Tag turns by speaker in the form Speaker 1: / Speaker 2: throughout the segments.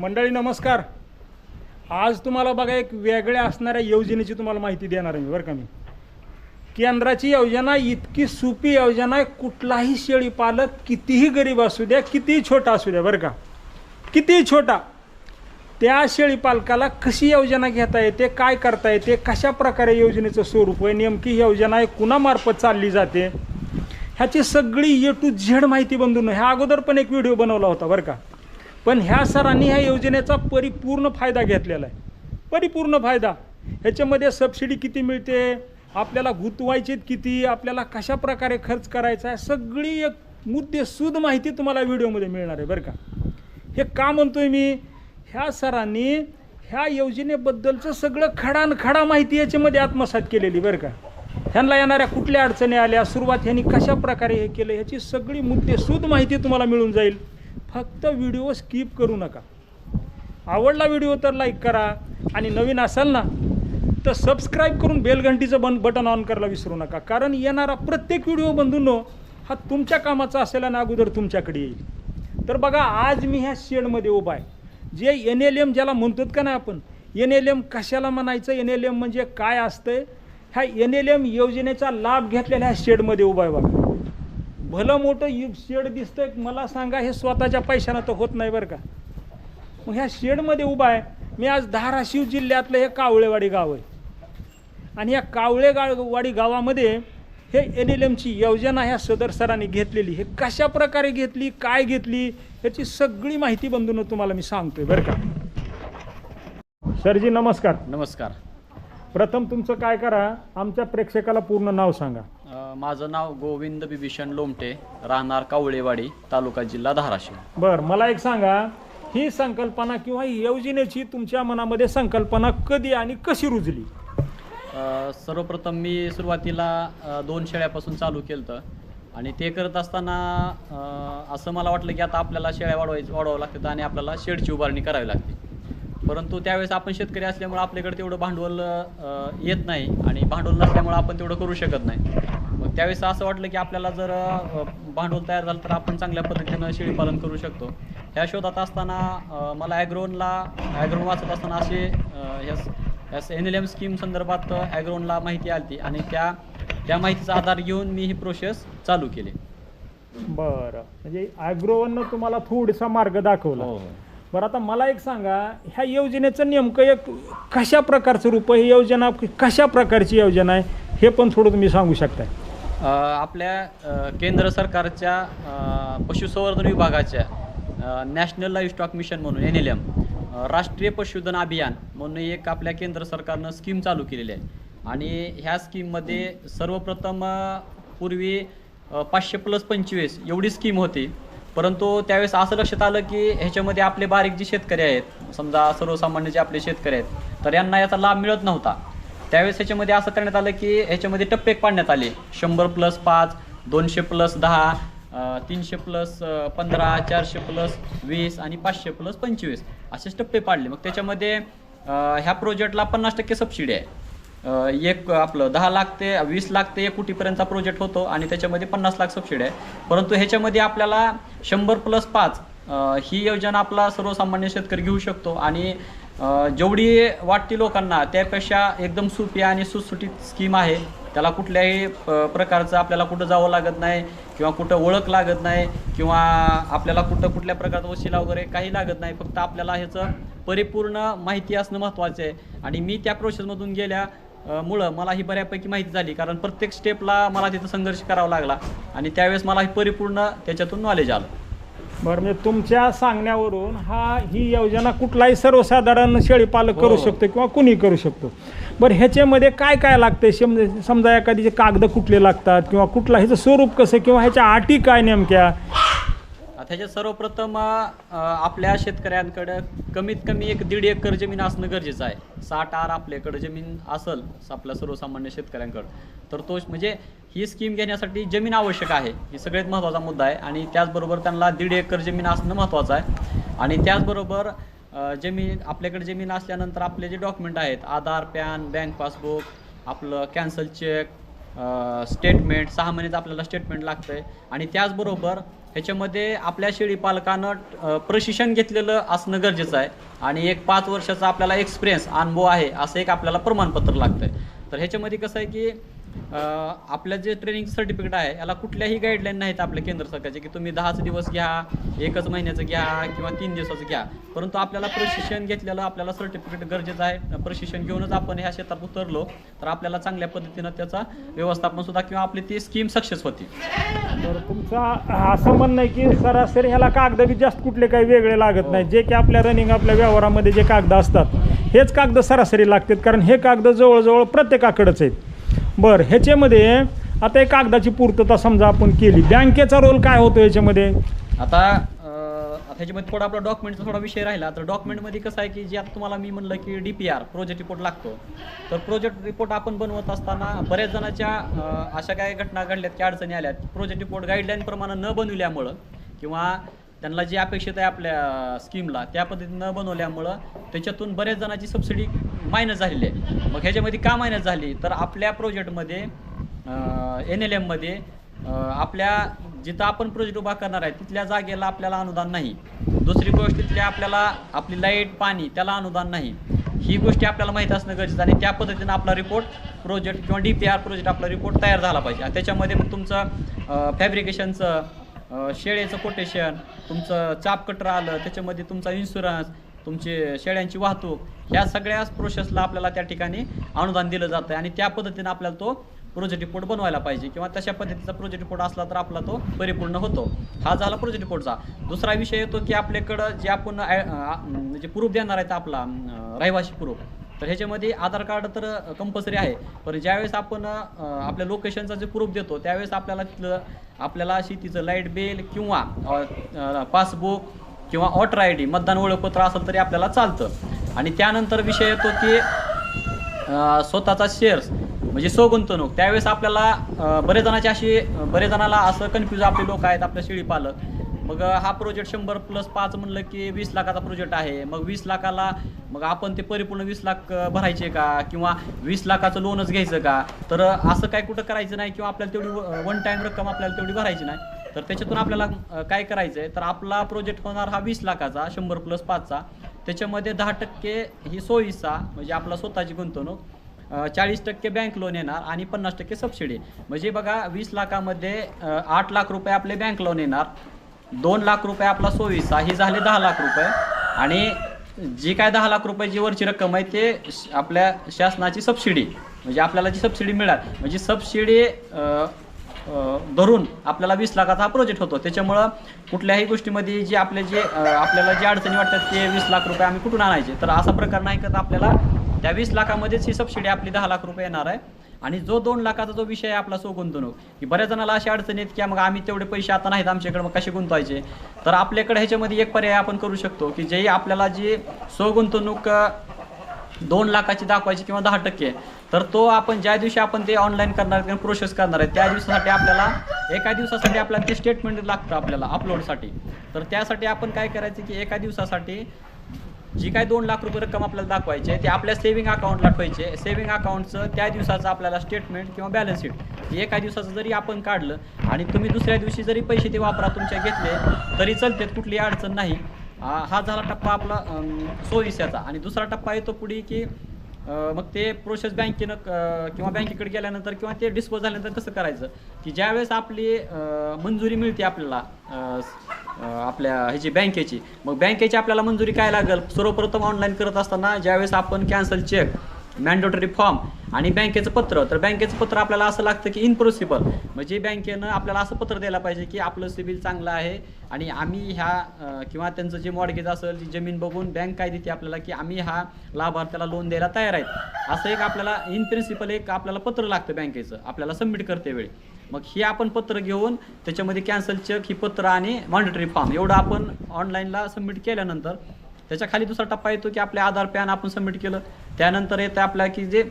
Speaker 1: मंडळी नमस्कार. आज तुम्हाला बघा एक वेगळ्या असणाऱ्या योजनेची तुम्हाला माहिती देणार आहे मी बरं का मी. केंद्राची योजना इतकी सोपी योजना आहे कुठलाही शेळी पालक कितीही गरीब असू द्या कितीही छोटा असू द्या बरं का. कितीही छोटा. त्या शेळी पालकाला कशी योजना घेता येते काय करता येते कशा प्रकारे योजनेचं स्वरूप आहे नेमकी ही योजना आहे कुणामार्फत चालली जाते ह्याची सगळी ए टू झेड माहिती बंधून ह्या अगोदर पण एक व्हिडिओ बनवला होता बरं का. पण ह्या सरांनी ह्या योजनेचा परिपूर्ण फायदा घेतलेला आहे. परिपूर्ण फायदा. ह्याच्यामध्ये सबसिडी किती मिळते? आपल्याला गुंतवायचे किती? आपल्याला कशा प्रकारे खर्च करायचा आहे? सगळी एक मुद्देसूद माहिती तुम्हाला व्हिडिओमध्ये मिळणार आहे बरं का. हे का म्हणतोय मी? ह्या सरांनी ह्या योजनेबद्दलचं सगळं खडानखडा माहिती याच्यामध्ये आत्मसात केलेली बरं का. ह्यांना येणाऱ्या कुठल्या अडचणी आल्या? सुरुवात ह्यांनी कशा प्रकारे हे केलं? ह्याची सगळी मुद्देसूद माहिती तुम्हाला मिळून जाईल. फक्त व्हिडिओ स्किप करू नका. आवडला व्हिडिओ तर लाईक करा आणि नवीन असाल ना तर सबस्क्राईब करून बेलघंटीचं बन बटन ऑन करायला विसरू नका. कारण येणारा प्रत्येक व्हिडिओ बंधूंनो हा तुमच्या कामाचा असेल आणि अगोदर तुमच्याकडे येईल. तर बघा आज मी ह्या शेडमध्ये उभा आहे. जे एन एल एम ज्याला म्हणतोत का नाही आपण? एन एल एम कशाला म्हणायचं? एन एल एम म्हणजे काय असतंय? ह्या एन एल एम योजनेचा लाभ घेतलेल्या ह्या शेडमध्ये उभा आहे बघा. भलं मोठं यु- शेड दिसतंय मला सांगा हे स्वतःच्या पैशानं तर होत नाही बरं का. मग ह्या शेडमध्ये उभा आहे. मी आज धाराशिव जिल्ह्यातलं हे कावळेवाडी गाव आहे. आणि या कावळे वाडी गावामध्ये हे एन एल एमची योजना ह्या सदर सरांनी घेतलेली. हे कशा प्रकारे घेतली काय घेतली याची सगळी माहिती बंधून तुम्हाला मी सांगतोय बरं का. सरजी नमस्कार.
Speaker 2: नमस्कार.
Speaker 1: प्रथम तुमचं काय करा आमच्या प्रेक्षकाला पूर्ण नाव सांगा.
Speaker 2: माझं नाव गोविंद बिभीषण लोमटे राहणार कावळेवाडी तालुका जिल्हा धाराशिव.
Speaker 1: बर मला एक सांगा ही संकल्पना किंवा ही योजनेची तुमच्या मनामध्ये संकल्पना कधी आणि कशी रुजली?
Speaker 2: अ, सर्वप्रथम मी सुरुवातीला अ, दोन शेळ्यापासून चालू केलं होतं आणि ते करत असताना अ, असं मला वाटलं की आता आपल्याला शेळ्या वाढवायचं वाढवावं लागतं आणि आपल्याला शेडची उभारणी करावी लागते. परंतु त्यावेळेस आपण शेतकरी असल्यामुळे आपल्याकडे तेवढं भांडवल अ, येत नाही आणि भांडवल नसल्यामुळे आपण तेवढं करू शकत नाही. त्यावेळेस असं वाटलं की आपल्याला जर भांडवल तयार झालं तर आपण चांगल्या पद्धतीनं शेळीपालन करू शकतो. ह्या शोधात असताना मला ॲग्रोनला ॲग्रोन वाचत असताना असे अ, ह्या यास एन एल एम स्कीम संदर्भात ॲग्रोनला माहिती आली आणि त्या त्या माहितीचा आधार घेऊन मी ही प्रोसेस चालू केली.
Speaker 1: बरं. म्हणजे ॲग्रोवरनं तुम्हाला थोडासा मार्ग दाखवला.
Speaker 2: हो
Speaker 1: बरं आता मला एक सांगा ह्या योजनेचं नेमकं एक कशा प्रकारचं रूप ही योजना कशा प्रकारची योजना आहे? हे पण थोडं तुम्ही सांगू शकताय.
Speaker 2: आपल्या केंद्र सरकारच्या पशुसंवर्धन विभागाच्या नॅशनल लाईफ स्टॉक मिशन म्हणून एन एल एम राष्ट्रीय पशुधन अभियान म्हणून एक आपल्या केंद्र सरकारनं स्कीम चालू केलेली आहे. आणि ह्या स्कीममध्ये सर्वप्रथम पूर्वी पाचशे प्लस पंचवीस एवढी स्कीम होती. परंतु त्यावेळेस असं लक्षात आलं की ह्याच्यामध्ये आपले बारीक जे शेतकरी आहेत समजा सर्वसामान्य जे आपले शेतकरी आहेत तर यांना याचा लाभ मिळत नव्हता. त्यावेळेस ह्याच्यामध्ये असं करण्यात आलं की ह्याच्यामध्ये टप्पे पाडण्यात आले. शंभर प्लस पाच दोनशे प्लस दहा तीनशे प्लस पंधरा चारशे प्लस वीस आणि पाचशे प्लस पंचवीस असेच टप्पे पाडले. मग त्याच्यामध्ये ह्या प्रोजेक्टला पन्नास टक्के सबसिडी आहे. एक आपलं दहा लाख ते वीस लाख ते एक कोटीपर्यंतचा प्रोजेक्ट होतो आणि त्याच्यामध्ये पन्नास लाख सबसिडी आहे. परंतु ह्याच्यामध्ये आपल्याला शंभर प्लस पाच ही योजना आपला सर्वसामान्य शेतकरी घेऊ शकतो आणि जेवढी वाटते लोकांना त्यापेक्षा एकदम सोपी आणि सुटसुटीत स्कीम आहे. त्याला कुठल्याही प्रकारचं आपल्याला कुठं जावं लागत नाही किंवा कुठं ओळख लागत नाही किंवा आपल्याला कुठं कुठल्या प्रकारचा वशिला वगैरे काही लागत नाही फक्त आपल्याला ह्याचं परिपूर्ण माहिती असणं महत्त्वाचं आहे. आणि मी त्या प्रोसेसमधून गेल्या मुळं मला ही बऱ्यापैकी माहिती झाली कारण प्रत्येक स्टेपला मला तिथं संघर्ष करावा लागला. आणि त्यावेळेस मला ही परिपूर्ण त्याच्यातून नॉलेज आलं.
Speaker 1: बरं म्हणजे तुमच्या सांगण्यावरून हा ही योजना कुठलाही सर्वसाधारण शेळीपालक करू
Speaker 2: हो.
Speaker 1: शकतो किंवा कुणी करू शकतो. बरं ह्याच्यामध्ये काय काय लागते समजा समजा एखादीचे कागद कुठले लागतात किंवा कुठला ह्याचं स्वरूप कसं किंवा ह्याच्या अटी काय नेमक्या?
Speaker 2: त्याच्यात सर्वप्रथम आपल्या शेतकऱ्यांकडं कमीत कमी एक दीड एकर जमीन असणं गरजेचं आहे. साठ आर आपल्याकडं जमीन असेल आपल्या सर्वसामान्य शेतकऱ्यांकडं तर तो म्हणजे ही स्कीम घेण्यासाठी जमीन आवश्यक आहे. ही सगळ्यात महत्त्वाचा मुद्दा आहे आणि त्याचबरोबर त्यांना दीड एकर जमीन असणं महत्त्वाचं आहे. आणि त्याचबरोबर जमीन आपल्याकडे जमीन असल्यानंतर आपले जे डॉक्युमेंट आहेत आधार पॅन बँक पासबुक आपलं कॅन्सल चेक स्टेटमेंट सहा महिन्याचं आपल्याला स्टेटमेंट लागतं आहे आणि त्याचबरोबर ह्याच्यामध्ये आपल्या शेळी पालकानं प्रशिक्षण घेतलेलं असणं गरजेचं आहे. आणि एक पाच वर्षाचा आपल्याला एक्सपिरियन्स अनुभव आहे असं एक आपल्याला प्रमाणपत्र लागतं आहे तर ह्याच्यामध्ये कसं आहे की आपलं जे ट्रेनिंग सर्टिफिकेट आहे याला कुठल्याही गाईडलाईन नाहीत आपल्या केंद्र सरकारचे की तुम्ही दहाच दिवस घ्या एकच महिन्याचं घ्या किंवा तीन दिवसाचं घ्या. परंतु आपल्याला प्रशिक्षण घेतलेलं आपल्याला सर्टिफिकेट गरजेचं आहे. प्रशिक्षण घेऊनच आपण ह्या क्षेत्रात उतरलो तर आपल्याला चांगल्या पद्धतीनं त्याचा व्यवस्थापन सुद्धा किंवा आपली ती स्कीम सक्सेस होती.
Speaker 1: तर तुमचा असं म्हणणं आहे की सरासरी ह्याला कागद बी जास्त कुठले काही वेगळे लागत नाही. जे की आपल्या रनिंग आपल्या व्यवहारामध्ये जे कागद असतात हेच कागद सरासरी लागतात. कारण हे कागद जवळजवळ प्रत्येकाकडेच आहेत. बरं ह्याच्यामध्ये आता एक कागदाची पूर्तता समजा आपण केली. बँकेचा रोल काय होतो याच्यामध्ये
Speaker 2: आता अ, आता ह्याच्यामध्ये थोडा आपला डॉक्युमेंटचा थोडा विषय राहिला. तर डॉक्युमेंटमध्ये कसं आहे की जे आता तुम्हाला मी म्हणलं की D P R project report लागतो. तर प्रोजेक्ट रिपोर्ट आपण बनवत असताना बऱ्याच जणांच्या अशा काही घटना घडल्यात की अडचणी आल्यात. प्रोजेक्ट रिपोर्ट गाईडलाईन प्रमाणे न बनवल्यामुळं किंवा त्यांना जी अपेक्षित आहे आपल्या स्कीमला त्या पद्धतीनं न बनवल्यामुळं त्याच्यातून बऱ्याच जणांची सबसिडी मायनस झालेली आहे. मग ह्याच्यामध्ये का मायनस झाली? तर आपल्या प्रोजेक्टमध्ये एन एल एममध्ये आपल्या जिथं आपण प्रोजेक्ट उभा करणार आहे तिथल्या जागेला आपल्याला अनुदान नाही. दुसरी गोष्ट तिथल्या आपल्याला आपली लाइट पाणी त्याला अनुदान नाही. ही गोष्टी आपल्याला माहीत असणं गरजेचं आणि त्या पद्धतीनं आपला रिपोर्ट प्रोजेक्ट किंवा डी पी आर प्रोजेक्ट आपला रिपोर्ट तयार झाला पाहिजे. त्याच्यामध्ये मग तुमचं फॅब्रिकेशनचं शेळ्याचं कोटेशन तुमचं चापकटर आलं त्याच्यामध्ये तुमचा इन्शुरन्स तुमची शेळ्यांची वाहतूक ह्या सगळ्याच प्रोसेसला आपल्याला त्या ठिकाणी अनुदान दिलं जातं आणि त्या पद्धतीनं आपल्याला तो प्रोजेक्ट रिपोर्ट बनवायला पाहिजे किंवा तशा पद्धतीचा प्रोजेक्ट रिपोर्ट असला तर आपला तो परिपूर्ण होतो. हा झाला प्रोजेक्ट रिपोर्टचा दुसरा विषय येतो की आपल्याकडं जे आपण जे म्हणजे प्रूफ देणार आहेत आपला रहिवासी प्रूफ तर ह्याच्यामध्ये आधार कार्ड तर कंपल्सरी आहे. पण ज्यावेळेस आपण आपल्या लोकेशनचा जे प्रूफ देतो त्यावेळेस आपल्याला तिथलं आपल्याला शेतीचं लाइट बिल किंवा पासबुक किंवा वॉटर आय डी मतदान ओळखपत्र असेल तरी आपल्याला चालतं. आणि त्यानंतर विषय येतो की स्वतःचा शेअर्स म्हणजे स्वगुंतवणूक. त्यावेळेस आपल्याला बरेच जणांची अशी बरेच जणाला असं कन्फ्यूज आपले लोक आहेत आपल्या शेळी पालक मग हा प्रोजेक्ट शंभर प्लस पाच म्हणलं की वीस लाखाचा प्रोजेक्ट आहे. मग वीस लाखाला मग आपण ते परिपूर्ण वीस लाख भरायचे का? किंवा वीस लाखाचं लोनच घ्यायचं का? तर असं काय कुठं करायचं नाही किंवा आपल्याला तेवढी वन टाईम रक्कम आपल्याला तेवढी भरायची नाही. तर त्याच्यातून आपल्याला काय करायचं आहे तर आपला प्रोजेक्ट होणार हा वीस लाखाचा शंभर प्लस पाचचा. त्याच्यामध्ये दहा टक्के ही सोयीचा म्हणजे आपला स्वतःची गुंतवणूक चाळीस टक्के बँक लोन येणार आणि पन्नास टक्के सबसिडी म्हणजे बघा वीस लाखामध्ये आठ लाख रुपये आपले बँक लोन येणार. दोन लाख रुपये आपला सोयीचा ही झाले दहा लाख रुपये. आणि जी काय दहा लाख रुपयाची वरची रक्कम आहे ते श- आपल्या शासनाची सबसिडी म्हणजे आपल्याला जी सबसिडी मिळाल म्हणजे सबसिडी धरून आपल्याला वीस लाखाचा हा प्रोजेक्ट होतो. त्याच्यामुळं कुठल्याही गोष्टीमध्ये जे आपले जे आपल्याला जे अडचणी वाटतात ते वीस लाख रुपये आम्ही कुठून आणायचे? तर असा प्रकार नाही का आपल्याला त्या वीस लाखामध्येच ही सबसिडी आपली दहा लाख रुपये येणार आहे. आणि जो दोन लाखाचा जो विषय आहे आपला सो गुंतवणूक. की बऱ्याच जणाला अशी अडचण येत की मग आम्ही तेवढे पैसे आता नाहीत आमच्याकडे मग कसे गुंतवायचे? तर आपल्याकडे ह्याच्यामध्ये एक पर्याय आपण करू शकतो की जे आपल्याला जी सो गुंतवणूक दोन लाखाची दाखवायची किंवा दहा टक्के तर तो आपण ज्या दिवशी आपण ते ऑनलाईन करणार किंवा प्रोसेस करणार आहे त्या दिवसासाठी आपल्याला एका दिवसासाठी आपल्याला ते स्टेटमेंट लागतं आपल्याला अपलोडसाठी तर त्यासाठी आपण काय करायचं की एका दिवसासाठी जी काय दोन लाख रुपये रक्कम आपल्याला दाखवायची आहे ते आपल्या सेव्हिंग अकाउंटला ठेवायचे सेव्हिंग अकाउंटचं त्या दिवसाचं आपल्याला स्टेटमेंट किंवा बॅलन्स शीट हे एका दिवसाचं जरी आपण काढलं आणि तुम्ही दुसऱ्या दिवशी जरी पैसे ते वापरा तुमच्या घेतले तरी चलते कुठली अडचण नाही. हा झाला टप्पा आपला सोयीस्याचा. आणि दुसरा टप्पा येतो पुढे की मग ते प्रोसेस बँकेनं क- किंवा बँकेकडे गेल्यानंतर किंवा ते डिस्पोज झाल्यानंतर कसं करायचं? की ज्यावेळेस आपली मंजुरी मिळते आपल्याला आपल्या ह्याची बँकेची मग बँकेची आपल्याला मंजुरी काय लागेल? सर्वप्रथम ऑनलाईन करत असताना ज्यावेळेस आपण कॅन्सल चेक मॅन्डेटरी फॉर्म आणि बँकेचं पत्र. तर बँकेचं पत्र आपल्याला असं लागतं की इन प्रोसिबल म्हणजे बँकेनं आपल्याला असं पत्र द्यायला पाहिजे की आपलं सिबिल चांगलं आहे आणि आम्ही ह्या किंवा त्यांचं जे मॉडगेज असेल जी जमीन बघून बँक काय देते आपल्याला की आम्ही हा लाभार्थ्याला लोन द्यायला तयार आहेत. असं एक आपल्याला इन प्रिन्सिपल एक आपल्याला पत्र लागतं बँकेचं. आपल्याला सबमिट करते वेळी. मग हे आपण पत्र घेऊन त्याच्यामध्ये कॅन्सल चेक ही पत्र आणि मॉनिटरी फॉर्म एवढं आपण ऑनलाईनला सबमिट केल्यानंतर त्याच्याखाली दुसरा टप्पा येतो की आपले आधार पॅन आपण सबमिट केलं. त्यानंतर येतं आपल्या की जे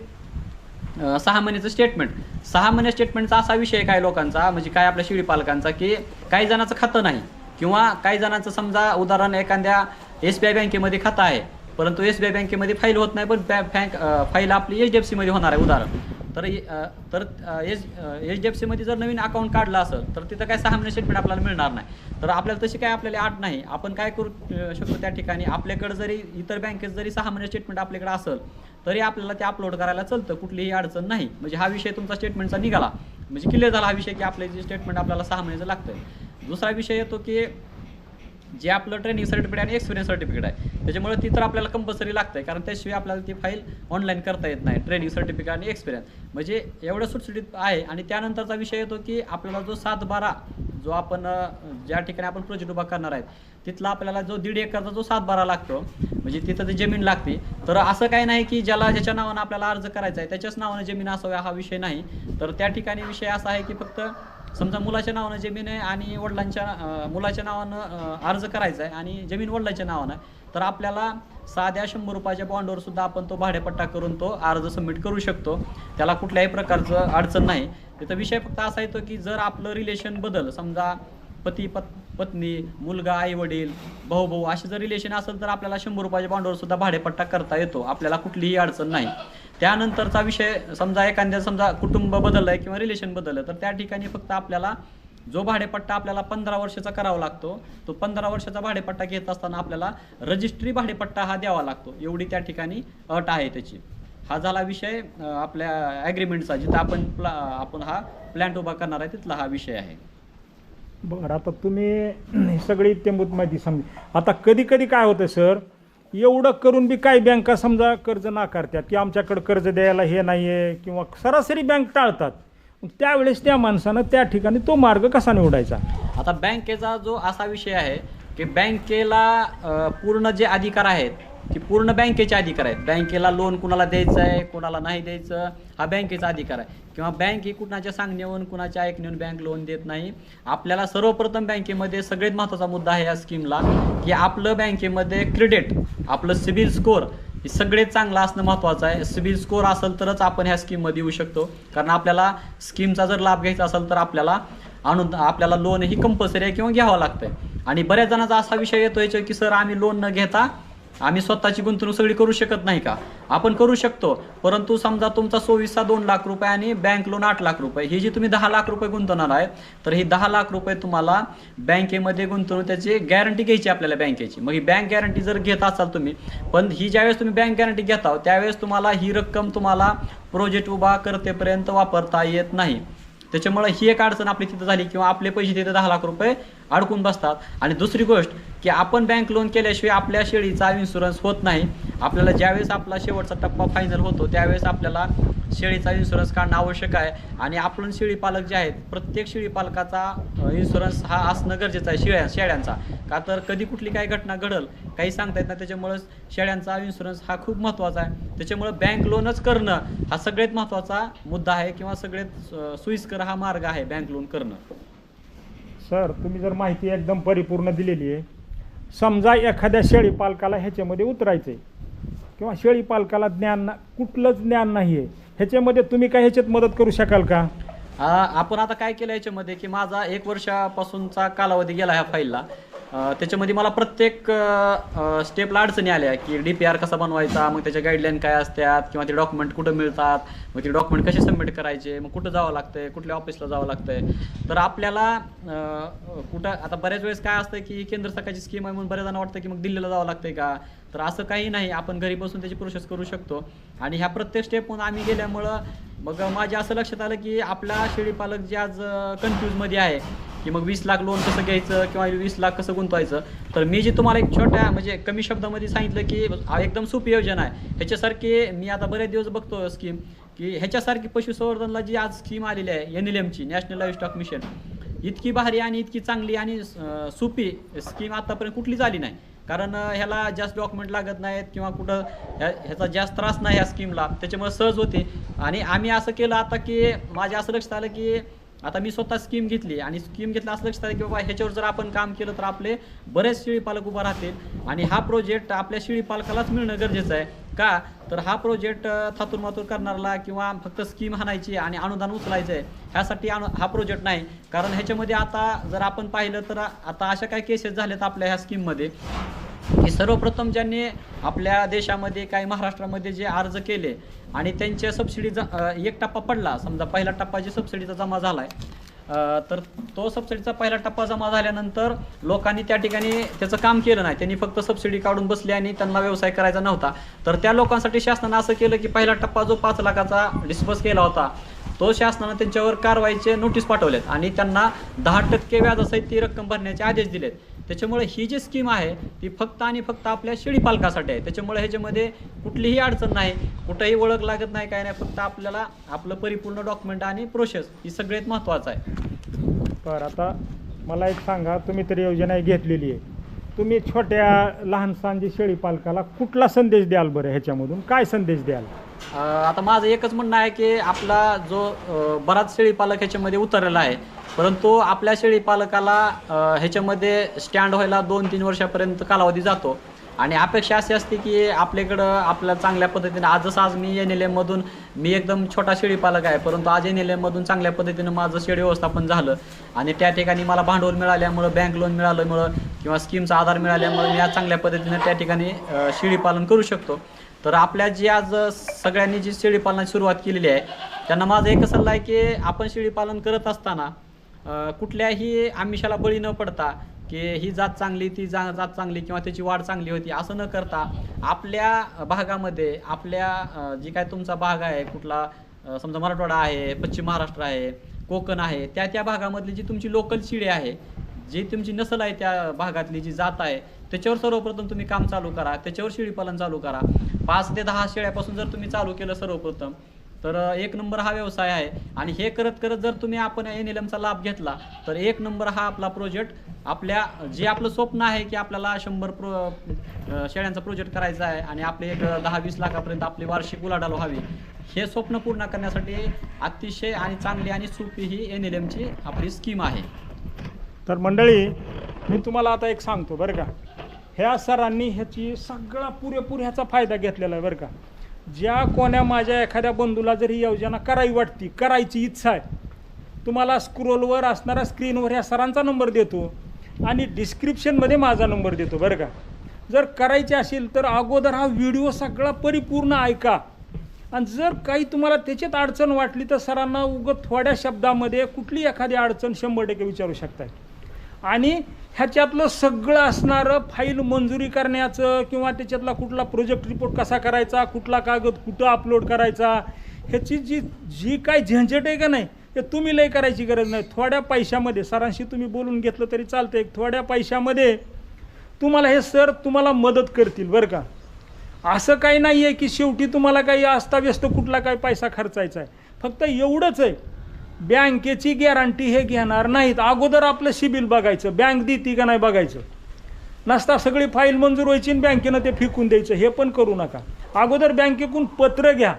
Speaker 2: सहा महिन्याचं स्टेटमेंट सहा महिन्या स्टेटमेंटचा असा विषय आहे काय लोकांचा म्हणजे काय आपल्या शिडी पालकांचा की काही जणांचं खातं नाही. किंवा काही जणांचं समजा उदाहरण एखाद्या एस बी आय बँकेमध्ये खातं आहे परंतु एस बी आय बँकेमध्ये फाईल होत नाही पण बँक फाईल आपली एच डी एफ सीमध्ये होणार आहे उदाहरण. तर तर एच एच डी एफ सीमध्ये जर नवीन अकाउंट काढलं असेल तर तिथं काय सहा महिने स्टेटमेंट आपल्याला मिळणार नाही. तर आपल्याला तशी काय आपल्याला आठ नाही. आपण काय करू शकतो त्या ठिकाणी? आपल्याकडे जरी इतर बँकेत जरी सहा महिने स्टेटमेंट आपल्याकडे असेल तरी आपल्याला ते अपलोड करायला चालतं. कुठलीही अडचण नाही. म्हणजे हा विषय तुमचा स्टेटमेंटचा निघाला. म्हणजे क्लिअर झाला हा विषय की आपले जे स्टेटमेंट आपल्याला सहा महिन्याचं लागतं दुसरा विषय येतो की जे आपलं ट्रेनिंग सर्टिफिकेट आणि एक्सपिरियन्स सर्टिफिकेट आहे. त्याच्यामुळे ती तर आपल्याला कंपल्सरी लागतं आहे कारण त्याशिवाय आपल्याला ती फाईल ऑनलाईन करता येत नाही. ट्रेनिंग सर्टिफिकेट आणि एक्सपिरियन्स म्हणजे एवढं सुटसुटीत आहे आणि त्यानंतरचा विषय येतो की आपल्याला जो सात बारा जो आपण ज्या ठिकाणी आपण प्रोजेक्ट उभा करणार आहेत तिथला आपल्याला जो दीड एकरचा जो सात बारा लागतो म्हणजे तिथं ती जमीन लागते तर असं काही नाही की ज्याला ज्याच्या नावानं आपल्याला अर्ज करायचा आहे त्याच्याच नावानं जमीन असावी हा विषय नाही. तर त्या ठिकाणी विषय असा आहे की फक्त समजा मुलाच्या नावानं जमीन आहे आणि वडिलांच्या मुलाच्या नावानं अर्ज करायचा आहे आणि जमीन वडिलांच्या नावानं आहे तर आपल्याला साध्या शंभर रुपयाच्या बॉन्डवर सुद्धा आपण तो भाडेपट्टा करून तो अर्ज सबमिट करू शकतो. त्याला कुठल्याही प्रकारचं अडचण नाही. त्याचा विषय फक्त असा येतो की जर आपलं रिलेशन बदल समजा पती पत पत्नी मुलगा आई वडील भाऊ भाऊ असे जर रिलेशन असेल तर आपल्याला शंभर रुपयाच्या बॉन्डवर सुद्धा भाडेपट्टा करता येतो. आपल्याला कुठलीही अडचण नाही. त्यानंतरचा विषय समजा एखाद्या समजा कुटुंब बदललं आहे किंवा रिलेशन बदललं तर त्या ठिकाणी फक्त आपल्याला जो भाडेपट्टा आपल्याला पंधरा वर्षाचा करावा लागतो तो पंधरा वर्षाचा भाडेपट्टा घेत असताना आपल्याला रजिस्ट्री भाडेपट्टा हा द्यावा लागतो. एवढी त्या ठिकाणी अट आहे त्याची. हा झाला विषय आपल्या ॲग्रीमेंटचा जिथं आपण प्ला आपण हा प्लॅन्ट उभा करणार आहे तिथला हा विषय आहे.
Speaker 1: बरं आता तुम्ही ही सगळी इत्यंभूत माहिती समजा. आता कधी कधी काय होतं सर एवढं करून बी काही बँका समजा कर्ज नाकारतात की आमच्याकडे कर्ज द्यायला हे नाही आहे किंवा सरासरी बँक टाळतात. त्यावेळेस त्या माणसानं त्या ठिकाणी तो मार्ग कसा निवडायचा?
Speaker 2: आता बँकेचा जो असा विषय आहे की बँकेला पूर्ण जे अधिकार आहेत की पूर्ण बँकेचे अधिकार आहेत. बँकेला लोन कुणाला द्यायचं आहे कुणाला नाही द्यायचं हा बँकेचा अधिकार आहे. किंवा बँक ही कुणाच्या सांगण्यावरून कुणाच्या ऐकण्यावरून बँक लोन देत नाही. आपल्याला सर्वप्रथम बँकेमध्ये सगळ्यात महत्त्वाचा मुद्दा आहे या स्कीमला की आपलं बँकेमध्ये क्रेडिट आपलं सिबिल स्कोअर हे सगळेच चांगलं असणं महत्त्वाचं आहे. सिबिल स्कोअर असेल तरच आपण ह्या स्कीममध्ये येऊ शकतो. कारण आपल्याला स्कीमचा जर लाभ घ्यायचा असेल तर आपल्याला आणून आपल्याला लोन ही कंपल्सरी आहे किंवा घ्यावं लागतं आणि बऱ्याच जणांचा असा विषय येतो याच्यावर की सर आम्ही लोन न घेता आम्ही स्वतःची गुंतवणूक सगळी करू शकत नाही का? आपण करू शकतो परंतु समजा तुमचा चोवीसचा दोन लाख रुपये आणि बँक लोन आठ लाख रुपये ही जी तुम्ही दहा लाख रुपये गुंतवणार आहे तर ही दहा लाख रुपये तुम्हाला बँकेमध्ये गुंतवणूक त्याची गॅरंटी घ्यायची आपल्याला बँकेची. मग ही बँक गॅरंटी जर घेत असाल तुम्ही पण ही ज्यावेळेस तुम्ही बँक गॅरंटी घेता त्यावेळेस तुम्हाला ही रक्कम तुम्हाला प्रोजेक्ट उभा करतेपर्यंत वापरता येत नाही. त्याच्यामुळे ही एक अडचण आपली तिथं झाली किंवा आपले पैसे तिथे दहा लाख रुपये अडकून बसतात. आणि दुसरी गोष्ट की आपण बँक लोन केल्याशिवाय आपल्या शेळीचा इन्शुरन्स होत नाही. आपल्याला ज्यावेळेस आपला शेवटचा टप्पा फायनल होतो त्यावेळेस आपल्याला शेळीचा इन्शुरन्स काढणं आवश्यक आहे. आणि आपण शेळीपालक जे आहेत प्रत्येक शेळीपालकाचा इन्शुरन्स हा असणं गरजेचं आहे शेळ्या शेळ्यांचा. का तर कधी कुठली काही घटना घडल काही सांगता येत नाही. त्याच्यामुळं शेळ्यांचा इन्शुरन्स हा खूप महत्त्वाचा आहे. त्याच्यामुळं बँक लोनच करणं हा सगळ्यात महत्त्वाचा मुद्दा आहे किंवा सगळ्यात सोयीस्कर हा मार्ग आहे बँक लोन करणं.
Speaker 1: सर तुम्ही जर माहिती एकदम परिपूर्ण दिलेली आहे समजा एखाद्या शेळी पालकाला ह्याच्यामध्ये उतरायचं आहे किंवा शेळी पालकाला ज्ञान ना कुठलंच ज्ञान नाही आहे ह्याच्यामध्ये तुम्ही काय ह्याच्यात मदत करू शकाल का?
Speaker 2: आ, आपण आता काय केलं याच्यामध्ये की माझा एक वर्षापासूनचा कालावधी गेला ह्या फाईलला. त्याच्यामध्ये मला प्रत्येक स्टेपला अडचणी आल्या की डी पी आर कसा बनवायचा मग त्याच्या गाईडलाईन काय असतात किंवा ते डॉक्युमेंट कुठं मिळतात मग ते डॉक्युमेंट कसे सबमिट करायचे मग कुठं जावं लागतंय कुठल्या ऑफिसला जावं लागतंय. तर आपल्याला कुठं आता बऱ्याच वेळेस काय असतं की केंद्र सरकारची स्कीम आहे म्हणून बऱ्याच जणांना वाटतं की मग दिल्लीला जावं लागतंय का? तर असं काही नाही आपण घरी बसून त्याची प्रोसेस करू शकतो. आणि ह्या प्रत्येक स्टेपहून आम्ही गेल्यामुळं मग माझ्या असं लक्षात आलं की आपला शेळीपालक जे आज कन्फ्यूजमध्ये आहे की मग वीस लाख लोन कसं घ्यायचं किंवा वीस लाख कसं गुंतवायचं तर मी जे तुम्हाला एक छोट्या म्हणजे कमी शब्दामध्ये सांगितलं की हा एकदम सोपी योजना आहे. ह्याच्यासारखी मी आता बरेच दिवस बघतो स्कीम की ह्याच्यासारखी पशुसंवर्धनला जी आज स्कीम आलेली आहे एन एल एमची नॅशनल लाईफ स्टॉक मिशन इतकी भारी आणि इतकी चांगली आणि सोपी स्कीम आतापर्यंत कुठलीच आली नाही. कारण ह्याला जास्त डॉक्युमेंट लागत नाहीत किंवा कुठं ह्या- ह्याचा जास्त त्रास नाही ह्या स्कीमला त्याच्यामुळे सहज होते. आणि आम्ही असं केलं आता की माझ्या असं लक्षात आलं की आता मी स्वतः स्कीम घेतली. आणि स्कीम घेतलं असं लक्षात आलं की बाबा ह्याच्यावर जर आपण काम केलं तर आपले बरेच शेळी पालक उभा राहतील. आणि हा प्रोजेक्ट आपल्या शेळी पालकालाच मिळणं गरजेचं आहे. का? तर हा प्रोजेक्ट थातूर मातूर करणारला किंवा फक्त स्कीम हाणायची आणि अनुदान उचलायचं आहे ह्यासाठी अनु हा प्रोजेक्ट नाही. कारण ह्याच्यामध्ये आता जर आपण पाहिलं तर आता अशा काही केसेस झाल्यात आपल्या ह्या स्कीममध्ये की सर्वप्रथम ज्यांनी आपल्या देशामध्ये काही महाराष्ट्रामध्ये जे अर्ज केले आणि त्यांच्या सबसिडी एक टप्पा पडला समजा पहिला टप्पा जे सबसिडीचा जमा झाला आहे तर तो सबसिडीचा पहिला टप्पा जमा झाल्यानंतर लोकांनी त्या ठिकाणी त्याचं काम केलं नाही. त्यांनी फक्त सबसिडी काढून बसले आणि त्यांना व्यवसाय करायचा नव्हता. तर त्या लोकांसाठी शासनानं असं केलं की पहिला टप्पा जो पाच लाखाचा डिस्बर्स केला होता तो शासनानं त्यांच्यावर कारवाईचे नोटीस पाठवलेत आणि त्यांना दहा टक्के व्याजासहित ती रक्कम भरण्याचे आदेश दिलेत. त्याच्यामुळे ही जी स्कीम आहे ती फक्त आणि फक्त आपल्या शेळी पालकासाठी आहे. त्याच्यामुळे ह्याच्यामध्ये कुठलीही अडचण नाही कुठंही ओळख लागत नाही काय नाही फक्त आपल्याला आपलं परिपूर्ण डॉक्युमेंट आणि प्रोसेस ही सगळ्यात महत्त्वाचं आहे.
Speaker 1: बरं आता मला एक सांगा तुम्ही तर योजना घेतलेली आहे. तुम्ही छोट्या लहानसहान जे शेळी पालकाला कुठला संदेश द्याल बरं ह्याच्यामधून? काय संदेश द्याल?
Speaker 2: आता माझं एकच म्हणणं आहे की आपला जो बराच शेळी पालक ह्याच्यामध्ये उतरलेला आहे परंतु आपल्या शेळी पालकाला ह्याच्यामध्ये स्टँड व्हायला दोन तीन वर्षापर्यंत कालावधी जातो. आणि अपेक्षा अशी असते की आपल्याकडं आपल्या चांगल्या पद्धतीनं आजच आज मी एन एल एममधून मी एकदम छोटा शेळी पालक आहे परंतु आज एन एल एममधून चांगल्या पद्धतीनं माझं शेळी व्यवस्थापन झालं. आणि त्या ठिकाणी मला भांडवल मिळाल्यामुळं बँक लोन मिळाल्यामुळं किंवा स्कीमचा आधार मिळाल्यामुळं मी आज चांगल्या पद्धतीनं त्या ठिकाणी शेळीपालन शेळी पालन करू शकतो. तर आपल्या जी आज सगळ्यांनी जी शेळीपालनाची सुरुवात केलेली आहे त्यांना माझा एकच सल्ला आहे की आपण शेळीपालन करत असताना कुठल्याही आमिषाला बळी न पडता की ही जात चांगली ती जा जात चांगली किंवा त्याची वाढ चांगली होती असं न करता आपल्या भागामध्ये आपल्या जी काय तुमचा भाग आहे कुठला समजा मराठवाडा आहे पश्चिम महाराष्ट्र आहे कोकण आहे त्या त्या भागामधली जी तुमची लोकल शिडी आहे जी तुमची नसल आहे त्या भागातली जी जात आहे त्याच्यावर सर्वप्रथम तुम्ही काम चालू करा त्याच्यावर शेळीपालन चालू करा. पाच ते दहा शेळ्यापासून जर तुम्ही चालू केलं सर्वप्रथम तर एक नंबर हा व्यवसाय आहे. आणि हे करत करत जर तुम्ही आपण एन एल एमचा लाभ घेतला तर एक नंबर हा आपला प्रोजेक्ट आपल्या जे आपलं स्वप्न आहे की आपल्याला शंभर प्रो शेळ्यांचा प्रोजेक्ट करायचा आहे आणि आपले एक दहा वीस लाखापर्यंत आपली वार्षिक उलाढाल व्हावी. हे स्वप्न पूर्ण करण्यासाठी अतिशय आणि चांगली आणि सोपी ही एन एल एमची आपली स्कीम आहे.
Speaker 1: तर मंडळी मी तुम्हाला आता एक सांगतो बरं का? ह्या सरांनी ह्याची सगळा पुरेपूर ह्याचा फायदा घेतलेला आहे बरं का. ज्या कोण्या माझ्या एखाद्या बंधूला जर ही योजना करावी वाटती करायची इच्छा आहे तुम्हाला स्क्रोलवर असणाऱ्या स्क्रीनवर ह्या सरांचा नंबर देतो आणि डिस्क्रिप्शनमध्ये माझा नंबर देतो बरं का. जर करायचे असेल तर अगोदर हा व्हिडिओ सगळा परिपूर्ण ऐका. आणि जर काही तुम्हाला त्याच्यात अडचण वाटली तर सरांना उगत थोड्या शब्दामध्ये कुठली एखादी अडचण शंभर टक्के विचारू शकताय. आणि ह्याच्यातलं सगळं असणारं फाईल मंजुरी करण्याचं किंवा त्याच्यातला कुठला प्रोजेक्ट रिपोर्ट कसा करायचा कुठला कागद कुठं अपलोड करायचा ह्याची जी जी काय झंझट आहे का नाही ते तुम्ही लय करायची गरज नाही. थोड्या पैशामध्ये सरांशी तुम्ही बोलून घेतलं तरी चालतं एक थोड्या पैशामध्ये तुम्हाला हे सर तुम्हाला मदत करतील बरं का. असं काही नाही आहे की शेवटी तुम्हाला काही अस्ताव्यस्त कुठला काही पैसा खर्चायचा आहे. फक्त एवढंच आहे बँकेची गॅरंटी हे घेणार नाहीत. अगोदर आपलं सिबिल बघायचं. बँक देते का नाही बघायचं. नसता सगळी फाईल मंजूर व्हायची आणि बँकेनं ते फेकून द्यायचं. हे पण करू नका. अगोदर बँकेकडून पत्र घ्या.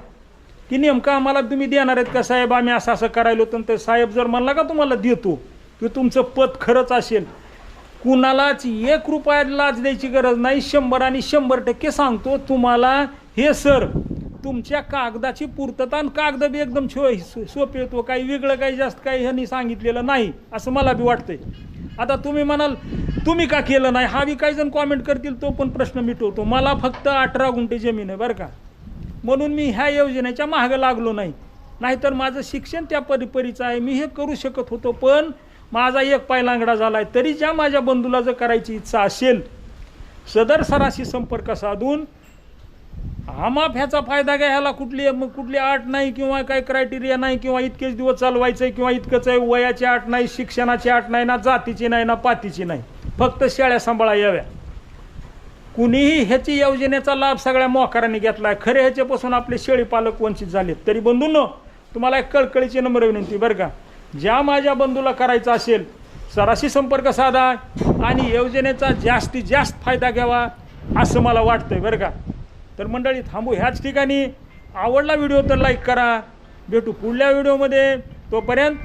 Speaker 1: की नेमकं आम्हाला तुम्ही देणार आहेत का साहेब? आम्ही असं असं करायलो तर ते साहेब जर म्हणला का तुम्हाला देतो की तुमचं पत खरंच असेल. कुणालाच एक रुपयात लाच द्यायची गरज नाही. शंभर आणि शंभर टक्के सांगतो तुम्हाला हे सर तुमच्या कागदाची पूर्तता कागद बी एकदम छो सोपे येतो काही वेगळं काही जास्त काही ह्यांनी सांगितलेलं नाही असं मला बी वाटतंय. आता तुम्ही म्हणाल तुम्ही का केलं नाही? हा बी काही जण कॉमेंट करतील तो पण प्रश्न मिटवतो. मला फक्त अठरा गुंठे जमीन आहे बरं का. म्हणून मी ह्या योजनेच्या मागं लागलो नाही. नाहीतर माझं शिक्षण त्या परिपरीचं आहे. मी हे करू शकत होतो पण माझा एक पाय लांगडा झाला आहे तरी ज्या माझ्या बंधूला जर करायची इच्छा असेल सदर सराशी संपर्क साधून आमाप ह्याचा फायदा घ्या ह्याला कुठली मग कुठली अट नाही किंवा काही क्रायटेरिया नाही किंवा इतकेच दिवस चालवायचं आहे किंवा इतकंच आहे वयाची अट नाही शिक्षणाची अट नाही ना जातीची नाही ना पातीची नाही. फक्त शेळ्या सांभाळा याव्या. कुणीही ह्याची योजनेचा लाभ सगळ्या मोकारांनी घेतला आहे खरे ह्याच्यापासून आपले शेळी पालक वंचित झालेत. तरी बंधूंनो तुम्हाला एक कळकळीची नम्र विनंती बरं का. ज्या माझ्या बंधूला करायचं असेल सराशी संपर्क साधा आणि योजनेचा जास्तीत जास्त फायदा घ्यावा असं मला वाटतंय बरं का. तर मंडळी थांबू ह्याच ठिकाणी. आवडला व्हिडिओ तर लाईक करा. भेटू पुढल्या व्हिडिओमध्ये. तोपर्यंत